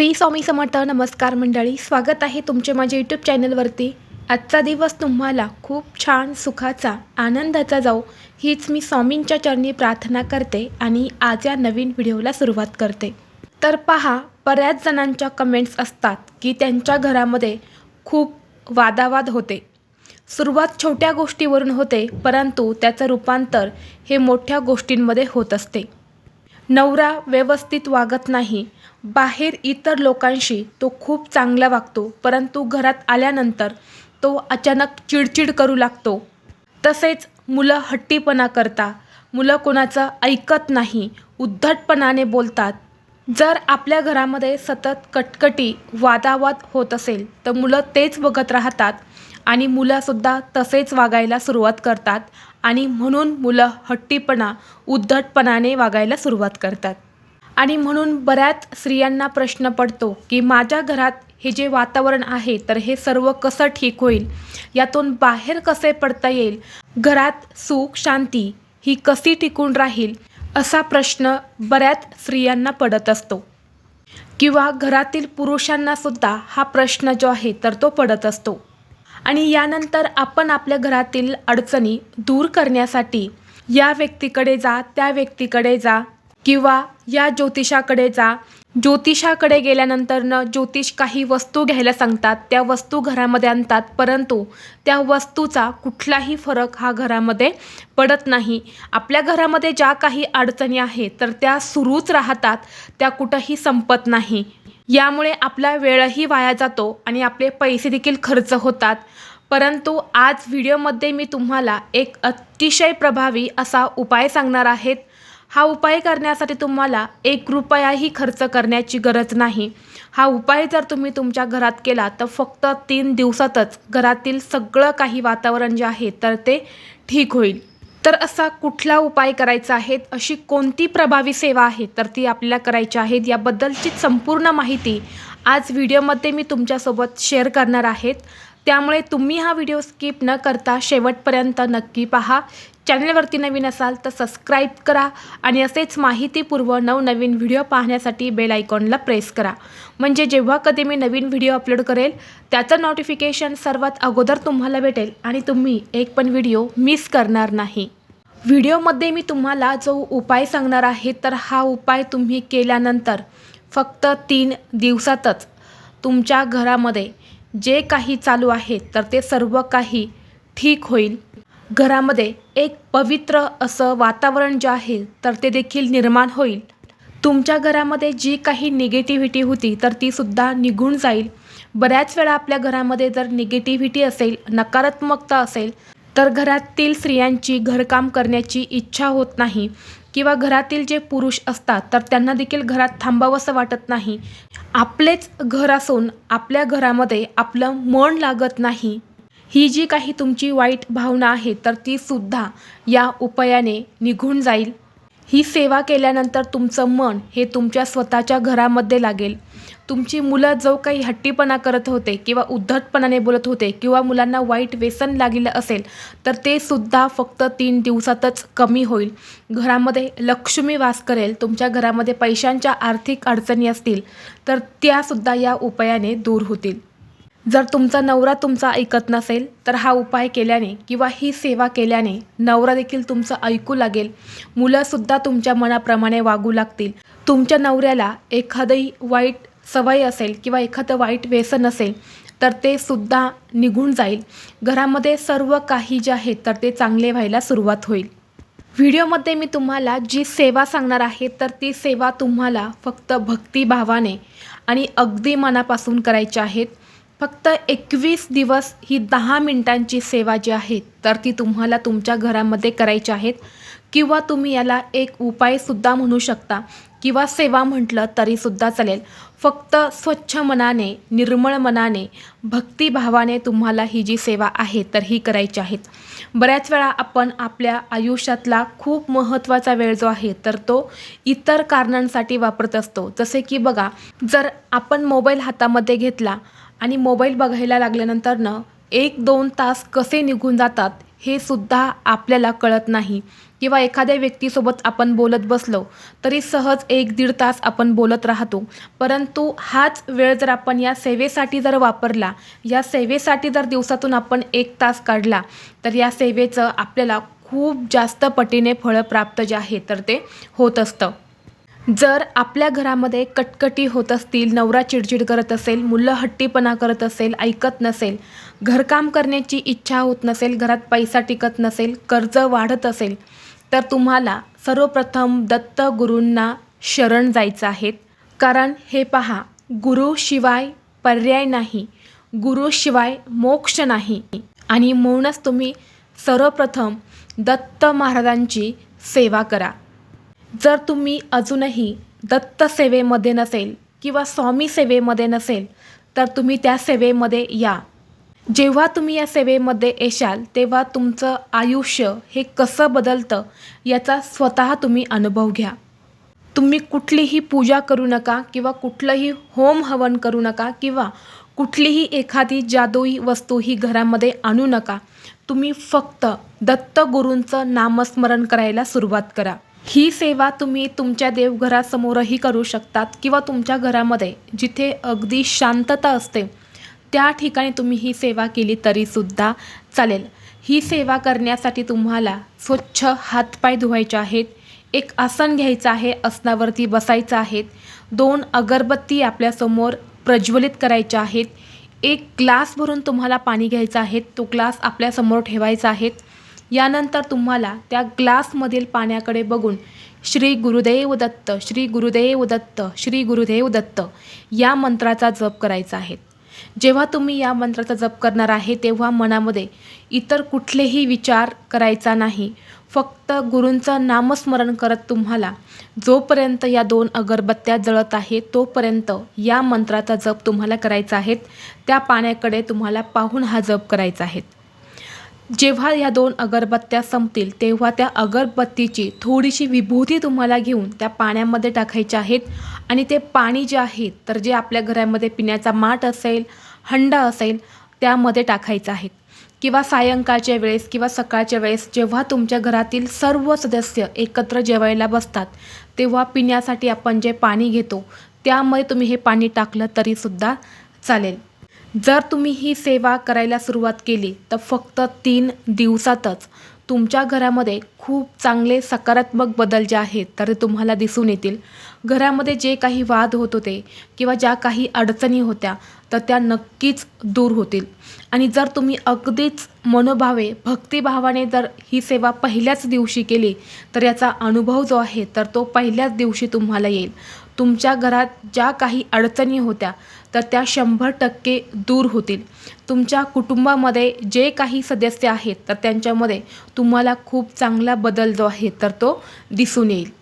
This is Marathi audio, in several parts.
श्री स्वामी समर्थ नमस्कार मंडळी स्वागत आहे तुमचे माझ्या यूट्यूब चॅनलवरती आजचा दिवस तुम्हाला खूप छान सुखाचा आनंदाचा जाऊ हीच मी स्वामींच्या चरणी प्रार्थना करते आणि आज या नवीन व्हिडिओला सुरुवात करते. तर पहा बऱ्याच जणांच्या कमेंट्स असतात की त्यांच्या घरामध्ये खूप वादावाद होते. सुरुवात छोट्या गोष्टीवरून होते परंतु त्याचं रूपांतर हे मोठ्या गोष्टींमध्ये होत असते. नवरा व्यवस्थित वागत नाही. बाहेर इतर लोकांशी तो खूप चांगला वागतो परंतु घरात आल्यानंतर तो अचानक चिडचिड करू लागतो. तसेच मुलं हट्टीपणा करता मुलं कोणाचं ऐकत नाही उद्धटपणाने बोलतात. जर आपल्या घरामध्ये सतत कटकटी वादावाद होत असेल तर मुलं तेच बघत राहतात आणि मुलंसुद्धा तसेच वागायला सुरुवात करतात आणि म्हणून मुलं हट्टीपणा उद्धटपणाने वागायला सुरुवात करतात. आणि म्हणून बऱ्याच स्त्रियांना प्रश्न पडतो की माझ्या घरात हे जे वातावरण आहे तर हे सर्व कसं ठीक होईल? यातून बाहेर कसे पडता येईल? घरात सुख शांती ही कशी टिकून राहील? असा प्रश्न बऱ्याच स्त्रियांना पडत असतो. किंवा घरातील पुरुषांनासुद्धा हा प्रश्न जो आहे तर तो पडत असतो. आणि यानंतर आपण आपल्या घरातील अडचणी दूर करण्यासाठी या व्यक्तीकडे जा त्या व्यक्तीकडे जा किंवा या ज्योतिषाकडे जा ज्योतिषाकडे गेल्यानंतरनं ज्योतिष काही वस्तू घ्यायला सांगतात त्या वस्तू घरामध्ये आणतात परंतु त्या वस्तूचा कुठलाही फरक हा घरामध्ये पडत नाही. आपल्या घरामध्ये ज्या काही अडचणी आहेत तर त्या सुरूच राहतात त्या कुठंही संपत नाही. यामुळे आपला वेळही वाया जातो आणि आपले पैसे देखील खर्च होतात. परंतु आज व्हिडिओमध्ये मी तुम्हाला एक अतिशय प्रभावी असा उपाय सांगणार आहेत हा उपाय करण्यासाठी तुम्हाला एक रुपयाही खर्च करण्याची गरज नाही. हा उपाय जर तुम्ही तुमच्या घरात केला तर फक्त तीन दिवसातच घरातील सगळं काही वातावरण जे आहे तर ते ठीक होईल. तर असा कुठला उपाय करायचा आहे? अशी कोणती प्रभावी सेवा आहे? तर ती आपल्याला करायची आहे. याबद्दलची संपूर्ण माहिती आज व्हिडिओमध्ये मी तुमच्यासोबत शेअर करणार आहेत त्यामुळे तुम्ही हा व्हिडिओ स्किप न करता शेवटपर्यंत नक्की पहा. चॅनलवरती नवीन असाल तर सबस्क्राईब करा आणि असेच माहितीपूर्व नवनवीन व्हिडिओ पाहण्यासाठी बेल आयकॉनला प्रेस करा. म्हणजे जेव्हा कधी मी नवीन व्हिडिओ अपलोड करेल त्याचं नोटिफिकेशन सर्वात अगोदर तुम्हाला भेटेल आणि तुम्ही एक पण व्हिडिओ मिस करणार नाही. व्हिडिओमध्ये मी तुम्हाला जो उपाय सांगणार आहे तर हा उपाय तुम्ही केल्यानंतर फक्त तीन दिवसातच तुमच्या घरामध्ये जे काही चालू आहे तर ते सर्व काही ठीक होईल. घरामध्ये एक पवित्र असं वातावरण जे आहे तर ते देखील निर्माण होईल. तुमच्या घरामध्ये जी काही निगेटिव्हिटी होती तर तीसुद्धा निघून जाईल. बऱ्याच वेळा आपल्या घरामध्ये जर निगेटिव्हिटी असेल नकारात्मकता असेल तर घरातील स्त्रियांची घरकाम करण्याची इच्छा होत नाही. किंवा घरातील जे पुरुष असतात तर त्यांना देखील घरात थांबावंसं वाटत नाही. आपलेच घर असून आपल्या घरामध्ये आपलं मन लागत नाही. ही जी काही तुमची वाईट भावना आहे तर ती सुद्धा या उपायाने निघून जाईल. ही सेवा केल्यानंतर तुमचं मन हे तुमच्या स्वतःच्या घरामध्ये लागेल. तुमची मुलं जो काही हट्टीपणा करत होते किंवा उद्धटपणाने बोलत होते किंवा मुलांना वाईट व्यसन लागलेलं असेल तर ते सुद्धा फक्त तीन दिवसातच कमी होईल. घरामध्ये लक्ष्मी वास करेल तुमच्या घरामध्ये पैशांच्या आर्थिक अडचणी असतील तर त्यासुद्धा या उपायाने दूर होतील. जर तुमचा नवरा तुमचा ऐकत नसेल तर हा उपाय केल्याने किंवा ही सेवा केल्याने नवरा देखील तुमचं ऐकू लागेल. मुलंसुद्धा तुमच्या मनाप्रमाणे वागू लागतील. तुमच्या नवऱ्याला एखादही वाईट सवय असेल किंवा एखादं वाईट व्यसन असेल तर ते सुद्धा निघून जाईल. घरामध्ये सर्व काही जे आहे तर ते चांगले व्हायला सुरुवात होईल. व्हिडिओमध्ये मी तुम्हाला जी सेवा सांगणार आहे तर ती सेवा तुम्हाला फक्त भक्तिभावाने आणि अगदी मनापासून करायची आहेत फक्त एकवीस दिवस ही दहा मिनिटांची सेवा जी आहे तर ती तुम्हाला तुमच्या घरामध्ये करायची आहेत किंवा तुम्ही याला एक उपायसुद्धा म्हणू शकता किंवा सेवा म्हटलं तरीसुद्धा चालेल. फक्त स्वच्छ मनाने निर्मळ मनाने भक्तिभावाने तुम्हाला ही जी सेवा आहे तर ही करायची आहेत बऱ्याच वेळा आपण आपल्या आयुष्यातला खूप महत्त्वाचा वेळ जो आहे तर तो इतर कारणांसाठी वापरत असतो. जसे की बघा जर आपण मोबाईल हातामध्ये घेतला आणि मोबाईल बघायला लागल्यानंतरनं एक दोन तास कसे निघून जातात हे सुद्धा आपल्याला कळत नाही. किंवा एखाद्या व्यक्तीसोबत आपण बोलत बसलो तरी सहज एक दीड तास आपण बोलत राहतो. परंतु हाच वेळ जर आपण या सेवेसाठी जर वापरला या सेवेसाठी जर दिवसातून आपण एक तास काढला तर या सेवेचं आपल्याला खूप जास्त पटीने फळं प्राप्त जे आहे तर ते होत असतं. जर आपल्या घरामध्ये कटकटी होत असतील नवरा चिडचिड करत असेल मुलं हट्टीपणा करत असेल ऐकत नसेल घरकाम करण्याची इच्छा होत नसेल घरात पैसा टिकत नसेल कर्ज वाढत असेल तर तुम्हाला सर्वप्रथम दत्त गुरूंना शरण जायचं आहे. कारण हे पहा गुरुशिवाय पर्याय नाही गुरुशिवाय मोक्ष नाही. आणि म्हणूनच तुम्ही सर्वप्रथम दत्त महाराजांची सेवा करा. जर तुम्ही अजूनही दत्त सेवेमध्ये नसेल किंवा स्वामी सेवेमध्ये नसेल तर तुम्ही त्या सेवेमध्ये या. जेव्हा तुम्ही या सेवेमध्ये येशाल तेव्हा तुमचं आयुष्य हे कसं बदलतं याचा स्वतः तुम्ही अनुभव घ्या. तुम्ही कुठलीही पूजा करू नका किंवा कुठलंही होम हवन करू नका किंवा कुठलीही एखादी जादुई वस्तू ही घरामध्ये आणू नका. तुम्ही फक्त दत्त गुरूंचं नामस्मरण करायला सुरुवात करा. ही सेवा तुम्ही तुमच्या देवघरासमोरही करू शकतात किंवा तुमच्या घरामध्ये जिथे अगदी शांतता असते त्या ठिकाणी तुम्ही ही सेवा केली तरीसुद्धा चालेल. ही सेवा करण्यासाठी तुम्हाला स्वच्छ हातपाय धुवायचे आहेत एक आसन घ्यायचं आहे आसनावरती बसायचं आहेत दोन अगरबत्ती आपल्यासमोर प्रज्वलित करायच्या आहेत एक ग्लास भरून तुम्हाला पाणी घ्यायचं आहे तो ग्लास आपल्यासमोर ठेवायचा आहे यानंतर तुम्हाला त्या ग्लासमधील पाण्याकडे बघून श्री गुरुदेव दत्त श्री गुरुदेव दत्त श्री गुरुदेव दत्त या मंत्राचा जप करायचा आहे. जेव्हा तुम्ही या मंत्राचा जप करणार आहे तेव्हा मनामध्ये इतर कुठलेही विचार करायचा नाही. फक्त गुरूंचं नामस्मरण करत तुम्हाला जोपर्यंत या दोन अगरबत्त्या जळत आहे तोपर्यंत या मंत्राचा जप तुम्हाला करायचा आहे. त्या पाण्याकडे तुम्हाला पाहून हा जप करायचा आहे. जेव्हा या दोन अगरबत्त्या संपतील तेव्हा त्या अगरबत्तीची थोडीशी विभूती तुम्हाला घेऊन त्या पाण्यामध्ये टाकायच्या आहेत. आणि ते पाणी जे आहे तर जे आपल्या घरामध्ये पिण्याचा माठ असेल हंडा असेल त्यामध्ये टाकायचं आहे. किंवा सायंकाळच्या वेळेस किंवा सकाळच्या वेळेस जेव्हा तुमच्या घरातील सर्व सदस्य एकत्र जेवायला बसतात तेव्हा पिण्यासाठी आपण जे पाणी घेतो त्यामध्ये तुम्ही हे पाणी टाकलं तरीसुद्धा चालेल. जर तुम्ही ही सेवा करायला सुरुवात केली तर फक्त तीन दिवसातच तुमच्या घरामध्ये खूप चांगले सकारात्मक बदल जे आहेत तर ते तुम्हाला दिसून येतील. घरामध्ये जे काही वाद होत होते किंवा ज्या काही अडचणी होत्या तर त्या नक्कीच दूर होतील. आणि जर तुम्ही अगदीच मनोभावे भक्तिभावाने जर ही सेवा पहिल्याच दिवशी केली तर याचा अनुभव जो आहे तर तो पहिल्याच दिवशी तुम्हाला येईल. तुमच्या घरात ज्या काही अडचणी होत्या तर त्या शंभर टक्के दूर होतील. तुमच्या कुटुंबामध्ये जे काही सदस्य आहेत तर त्यांच्यामध्ये तुम्हाला खूप चांगला बदल जो आहे तर तो दिसून येईल.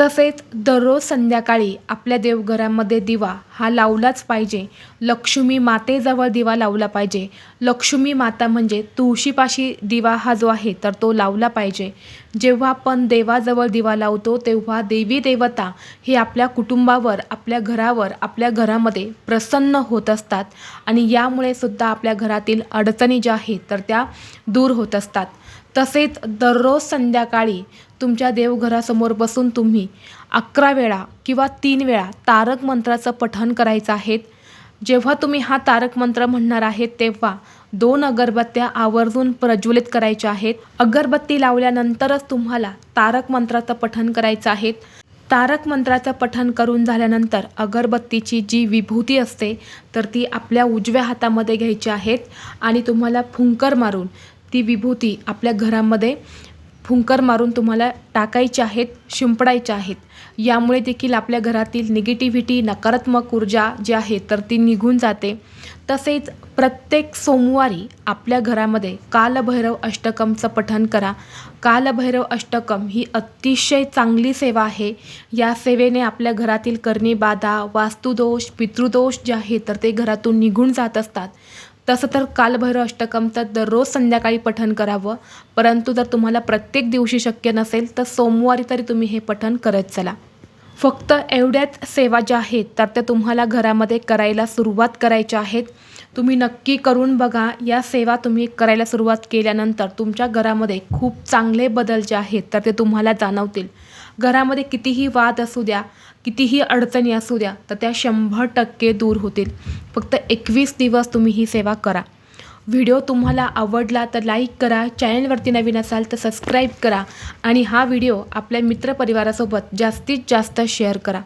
तसेच दररोज संध्याकाळी आपल्या देवघरामध्ये दिवा हा लावलाच पाहिजे. लक्ष्मी मातेजवळ दिवा लावला पाहिजे. लक्ष्मी माता म्हणजे तुळशीपाशी दिवा हा जो आहे तर तो लावला पाहिजे. जेव्हा आपण देवाजवळ दिवा लावतो तेव्हा देवी देवता हे आपल्या कुटुंबावर आपल्या घरावर आपल्या घरामध्ये प्रसन्न होत असतात आणि यामुळे सुद्धा आपल्या घरातील अडचणी ज्या आहेत तर त्या दूर होत असतात. तसेच दररोज संध्याकाळी तुमच्या देवघरासमोर बसून तुम्ही अकरा वेळा किंवा तीन वेळा तारक मंत्राचं पठण करायचं आहे. जेव्हा तुम्ही हा तारक मंत्र म्हणणार आहेत तेव्हा दोन अगरबत्त्या आवर्जून प्रज्वलित करायच्या आहेत. अगरबत्ती लावल्यानंतरच तुम्हाला तारक मंत्राचं पठण करायचं आहे. तारक मंत्राचं पठण करून झाल्यानंतर अगरबत्तीची जी विभूती असते तर ती आपल्या उजव्या हातामध्ये घ्यायची आहेत आणि तुम्हाला फुंकर मारून ती विभूती आपल्या घरामध्ये फुंकर मारून तुम्हाला टाकायच्या आहेत शिंपडायच्या आहेत. यामुळे देखील आपल्या घरातील निगेटिव्हिटी नकारात्मक ऊर्जा जी आहे तर ती निघून जाते. तसेच प्रत्येक सोमवारी आपल्या घरामध्ये कालभैरव अष्टकमचं पठन करा. कालभैरव अष्टकम ही अतिशय चांगली सेवा आहे. या सेवेने आपल्या घरातील करणी बाधा वास्तुदोष पितृदोष जे आहे तर ते घरातून निघून जात असतात. तसं तर कालभैरव अष्टकमचं दररोज संध्याकाळी पठण करावं. परंतु जर तुम्हाला प्रत्येक दिवशी शक्य नसेल तर सोमवारी तरी तुम्ही हे पठण करत चला. फक्त एवढ्याच सेवा ज्या आहेत तर त्या तुम्हाला घरामध्ये करायला सुरुवात करायच्या आहेत. तुम्ही नक्की करून बघा या सेवा तुम्ही करायला सुरुवात केल्यानंतर तुमच्या घरामध्ये खूप चांगले बदल जे आहेत तर ते तुम्हाला जाणवतील. घरामध्ये कितीही वाद असू द्या कितीही अडचणी असू द्या तर त्या शंभर टक्के दूर होतील. फक्त एकवीस दिवस तुम्ही ही सेवा करा. व्हिडिओ तुम्हाला आवडला तर लाईक करा चॅनलवरती नवीन असाल तर सबस्क्राईब करा आणि हा व्हिडिओ आपल्या मित्रपरिवारासोबत जास्तीत जास्त शेअर करा.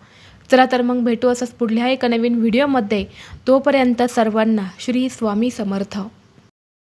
चला तर मग भेटू असंच पुढल्या एका नवीन व्हिडिओमध्ये. तोपर्यंत सर्वांना श्री स्वामी समर्थ.